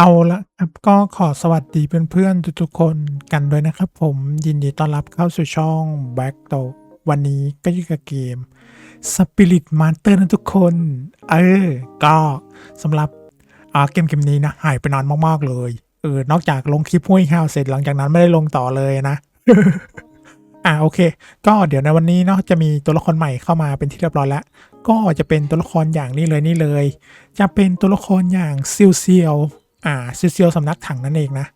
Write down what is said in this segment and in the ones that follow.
เอาละครับก็ขอสวัสดีเพื่อนๆทุกๆคนกันด้วยนะครับผมยินดีต้อนรับเข้าสู่ช่อง Back to วันนี้ก็อยู่กับเกม Spirit Master นะทุกคน เออ ก็สำหรับเกมเกมนี้นะ หายไปนานมากๆเลย เออ นอกจากลงคลิปห้วยแฮวเสร็จหลังจากนั้นไม่ได้ลงต่อเลยนะ อ่าโอเค ก็เดี๋ยวในวันนี้เนาะจะมีตัวละครใหม่เข้ามาเป็นที่เรียบร้อยแล้วก็จะเป็นตัวละครอย่างนี้เลยนี่เลย จะเป็นตัวละครอย่างซิลเซียว อ่าซิเซียวสำนักถังนั่นเองนะ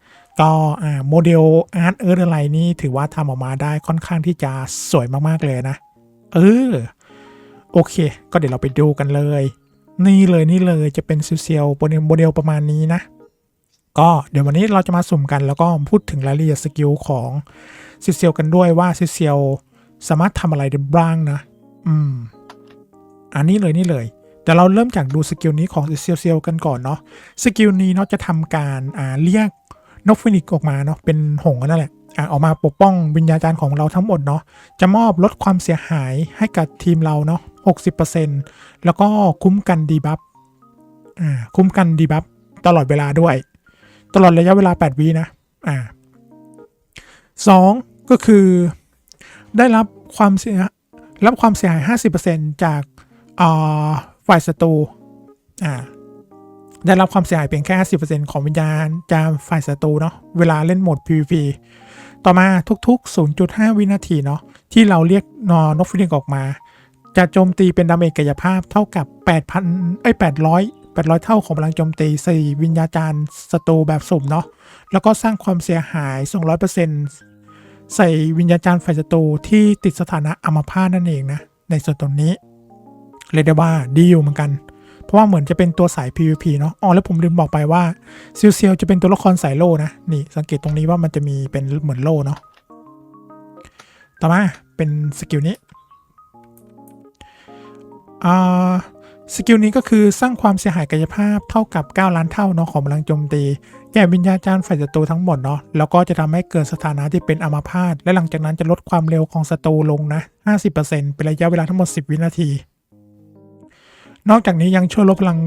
ก็อ่าโมเดลอาร์ตเอิร์ธอะไรนี่ถือว่าทำออกมาได้ค่อนข้างที่จะสวยมากๆเลยนะ เออ โอเค ก็เดี๋ยวเราไปดูกันเลย นี่เลยนี่เลยจะเป็นซิเซียวโมเดลโมเดลประมาณนี้นะ ก็เดี๋ยววันนี้เราจะมาสุ่มกันแล้วก็พูดถึงรายละเอียดสกิลของซิเซียวกันด้วยว่าซิเซียวสามารถทำอะไรได้บ้างนะ อืม อันนี้เลยนี่เลย แต่เราเริ่มจากดูสกิลนี้ของเซียวเซียวกันก่อนเนาะสกิลนี้เนาะจะทำการอ่าเรียกนกฟินิกซ์ออกมาเนาะเป็นหงส์นั่นแหละอ่าออกมาปกป้องวิญญาจารย์ของเราทั้งหมดเนาะจะมอบลดความเสียหายให้กับทีมเราเนาะ60%แล้วก็คุ้มกันดีบัฟอ่าคุ้มกันดีบัฟตลอดเวลาด้วย ตลอดระยะเวลา 8วินะอ่าสองก็คือได้รับความเสียรับความเสียหาย 50%จากอ่า ฝ่ายศัตรูอ่าได้รับความเสียหายเพียงแค่50%ของวิญญาณจากฝ่ายศัตรูเนาะเวลาเล่นโหมด PVP ต่อมาทุกๆ 0.5 วินาทีเนาะที่เราเรียกนอนกฟินิกออกมา จะโจมตีเป็นดาเมจกายภาพเท่ากับ 8,000ไอ้ย800 800 เท่าของพลังโจมตีใส่วิญญาจารย์ศัตรูแบบสุ่มเนาะแล้วก็สร้างความเสียหาย 200%ใส่วิญญาจารย์ฝ่ายศัตรูที่ติดสถานะอัมพาตนั่นเองนะในส่วนตรงนี้ เรียกได้ว่าดีอยู่เหมือนกัน เพราะว่าเหมือนจะเป็นตัวสาย PVP เนาะอ๋อแล้วผมลืมบอกไปว่าซิลเซียวจะเป็นตัวละครสายโล่นะนี่สังเกตตรงนี้ว่ามันจะมีเป็นเหมือนโล่เนาะต่อมาเป็นสกิลนี้อ่าสกิลนี้ก็คือสร้างความเสียหายกายภาพเท่ากับ 9 ล้านเท่าเนาะของพลังโจมตี แก่วิญญาจารย์ฝ่ายศัตรูทั้งหมดเนาะแล้วก็จะทำให้เกิดสถานะที่เป็นอัมาพาตและหลังจากนั้นจะลดความเร็วของศัตรูลงนะ 50%เป็นระยะเวลาทั้งหมด 10 วินาที นอกจากนี้ยังช่วยลดพลัง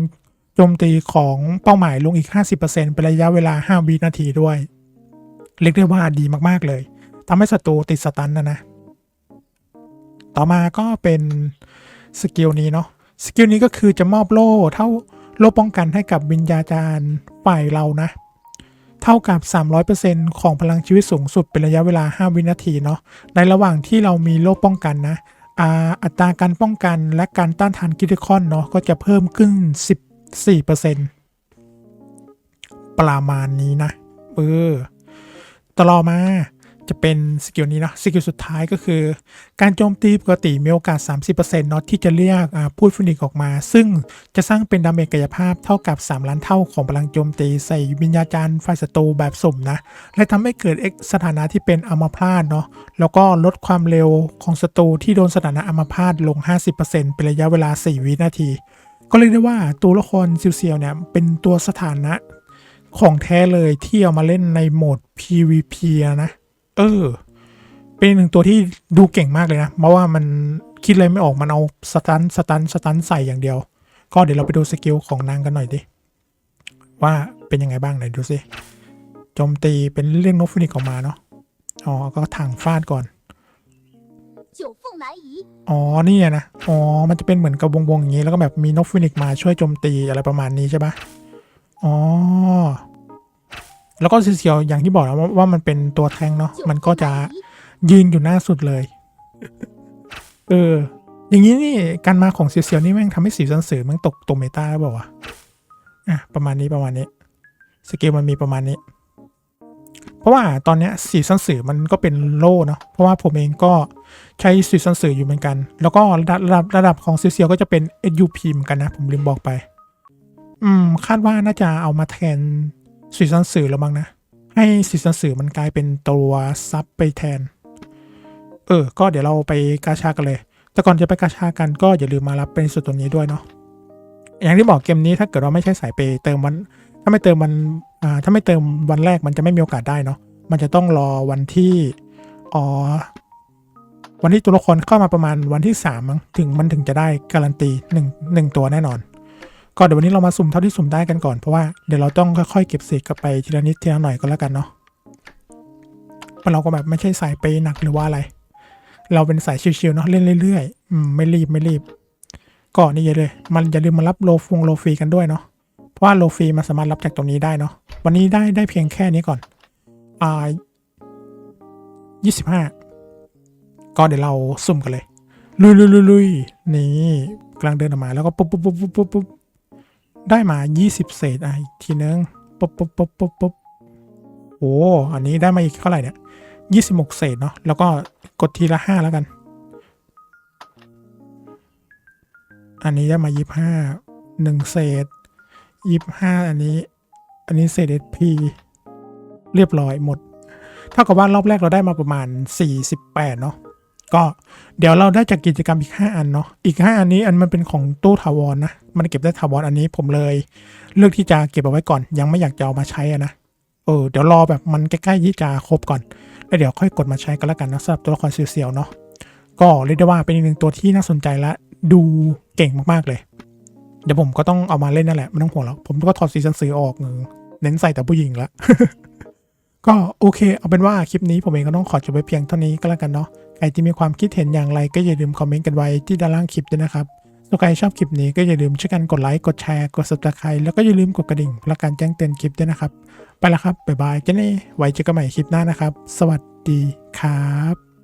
โจมตีของเป้าหมายลงอีก 50%เป็นระยะเวลา 5 วินาทีด้วย เรียกได้ว่าดีมากๆเลยทำให้ศัตรูติดสตันนะนะ ต่อมาก็เป็นสกิลนี้เนาะ สกิลนี้ก็คือจะมอบโล่เท่าโล่ป้องกันให้กับวิญญาจารย์ฝ่ายเรานะ เท่ากับ 300%ของพลังชีวิตสูงสุดเป็นระยะเวลา 5 วินาทีเนาะ ในระหว่างที่เรามีโล่ป้องกันนะ อัตราการป้องกันและการต้านทานคิติคอนเนาะก็จะเพิ่มขึ้น 14%ประมาณนี้นะ เออต่อมา จะเป็นสกิลนี้นะสกิลสุดท้ายก็คือ การโจมตีปกติมีโอกาส 30%เนาะที่จะเรียกพูดฟินิกออกมา ซึ่งจะสร้างเป็นดาเมจกายภาพเท่ากับ 3 ล้านเท่าของพลังโจมตีใส่วิญญาจารย์ฝ่ายศัตรูแบบสุ่มนะ และทำให้เกิดสถานะที่เป็นอัมพาตเนาะแล้วก็ลดความเร็วของศัตรูที่โดนสถานะอัมพาตลง 50%เป็นระยะเวลา 4 วินาที ก็เรียกได้ว่าตัวละครซิลเซียวเนี่ยเป็นตัวสถานะของแท้เลยที่เอามาเล่นในโหมด PVP นะ เออ เป็นหนึ่งตัวที่ดูเก่งมากเลยนะเพราะว่ามันคิดอะไรไม่ออกมันเอาสตันสตันสตันใส่อย่างเดียว ก็เดี๋ยวเราไปดูสกิลของนางกันหน่อยดิว่าเป็นยังไงบ้างไหนดูสิโจมตีเป็นเรื่องนกฟินิกออกมาเนาะอ๋อก็ทางฟาดก่อนอ๋อนี่นะอ๋อมันจะเป็นเหมือนกับวงๆอย่างนี้แล้วก็แบบมีนกฟินิกมาช่วยโจมตีอะไรประมาณนี้ใช่ปะอ๋อ แล้วก็ซีเซียวอย่างที่บอกแล้วว่ามันเป็นตัวแทงเนาะมันก็จะยืนอยู่หน้าสุดเลย เออ อย่างนี้นี่การมาของซีเซียวนี่แม่งทำให้สีสันสือมันตกตัวเมตาแล้วบอกว่าอะประมาณนี้ประมาณนี้สกิลมันมีประมาณนี้ เพราะว่าตอนเนี้ยสีสันสือมันก็เป็นโล่เนาะเพราะว่าผมเองก็ใช้สีสันสืออยู่เหมือนกัน แล้วก็ระดับระดับของซีเซียวก็จะเป็น SUP เหมือนกันนะผมลืมบอกไป อืมคาดว่าน่าจะเอามาแทน สีสันสื่อแล้วมั้งนะ ให้สีสันสื่อมันกลายเป็นตัวซับไปแทน เออ ก็เดี๋ยวเราไปกาชากันเลย แต่ก่อนจะไปกาชากันก็อย่าลืมมารับเป็นส่วนตัวนี้ด้วยเนาะอย่างที่บอกเกมนี้ถ้าเกิดว่าไม่ใช่สายเปเติมวัน ถ้าไม่เติมวันอ่าถ้าไม่เติมวันแรกมันจะไม่มีโอกาสได้เนาะมันจะต้องรอวันที่อ๋อวันที่ตัวละครเข้ามาประมาณวันที่สามมั้งถึงมันถึงจะได้การันตีหนึ่งหนึ่งตัวแน่นอน ก็เดี๋ยววันนี้เรามาสุ่มเท่าที่สุ่มได้กันก่อนเพราะว่าเดี๋ยวเราต้องค่อยๆเก็บเศษกลับไปทีละนิดทีละหน่อยก็แล้วกันเนาะเราะเราก็แบบไม่ใช่สายเปหนักหรือว่าอะไร เราเป็นสายชิวๆเนาะเล่นเรื่อยๆอืมไม่รีบไม่รีบก็นี่เลย มันอย่าลืมมารับโลฟงโลฟรีกันด้วยเนาะเพราะว่าโลฟรีมันสามารถรับจากตรงนี้ได้เนาะวันนี้ได้ได้เพียงแค่นี้ก่อนอ่ายี่สิบห้าก็เดี๋ยวเราสุ่มกันเลย ลุยลุยลุยลุยนี่กำลังเดินออกมาแล้วก็ปุ๊บปุ๊บปุ๊บปุ๊บปุ๊บ ได้มายี่สิบเศษอะอีกทีนึงปุ๊บปุ๊บปุ๊บปุ๊บปุ๊บโอ้อันนี้ได้มาอีกเท่าไหร่เนี่ยยี่สิบหกเศษเนาะแล้วก็กดทีละห้าแล้วกัน อันนี้ได้มายี่ห้าหนึ่งเศษยี่ห้าอันนี้ อันนี้เศษ SP เรียบร้อยหมด เท่ากับว่ารอบแรกเราได้มาประมาณ 48 เนาะ ก็เดี๋ยวเราได้จากกิจกรรมอีก 5 อันเนาะอีก 5 อันนี้อันมันเป็นของตู้ถาวรนะมันเก็บได้ถาวรอันนี้ผมเลย เลือกที่จะเก็บเอาไว้ก่อน ยังไม่อยากจะเอามาใช้อะนะเออเดี๋ยวรอแบบมันใกล้ๆที่จะครบก่อนแล้วเดี๋ยวค่อยกดมาใช้กันแล้วกันนะสำหรับตัวละครเสียวๆเนาะก็เรียกได้ว่าเป็นอีกหนึ่งตัวที่น่าสนใจและดูเก่งมากๆเลย เดี๋ยวผมก็ต้องเอามาเล่นนั่นแหละไม่ต้องห่วงหรอกผมก็ถอดซีซันซีออกเออเน้นใส่แต่ผู้หญิงละ ก็โอเค เอาเป็นว่าคลิปนี้ผมเองก็ต้องขอจบไปเพียงเท่านี้ก็แล้วกันเนาะ ใครที่มีความคิดเห็นอย่างไรก็อย่าลืมคอมเมนต์กันไว้ที่ด้านล่างคลิปด้วยนะครับถ้าใครชอบคลิปนี้ก็อย่าลืมช่วยกันกดไลค์ กดแชร์ กด subscribe แล้วก็อย่าลืมกดกระดิ่งเพื่อการแจ้งเตือนคลิปด้วยนะครับ ไปละครับ บ๊ายบายเจาเน่ไว้เจอกันใหม่คลิปหน้านะครับ สวัสดีครับ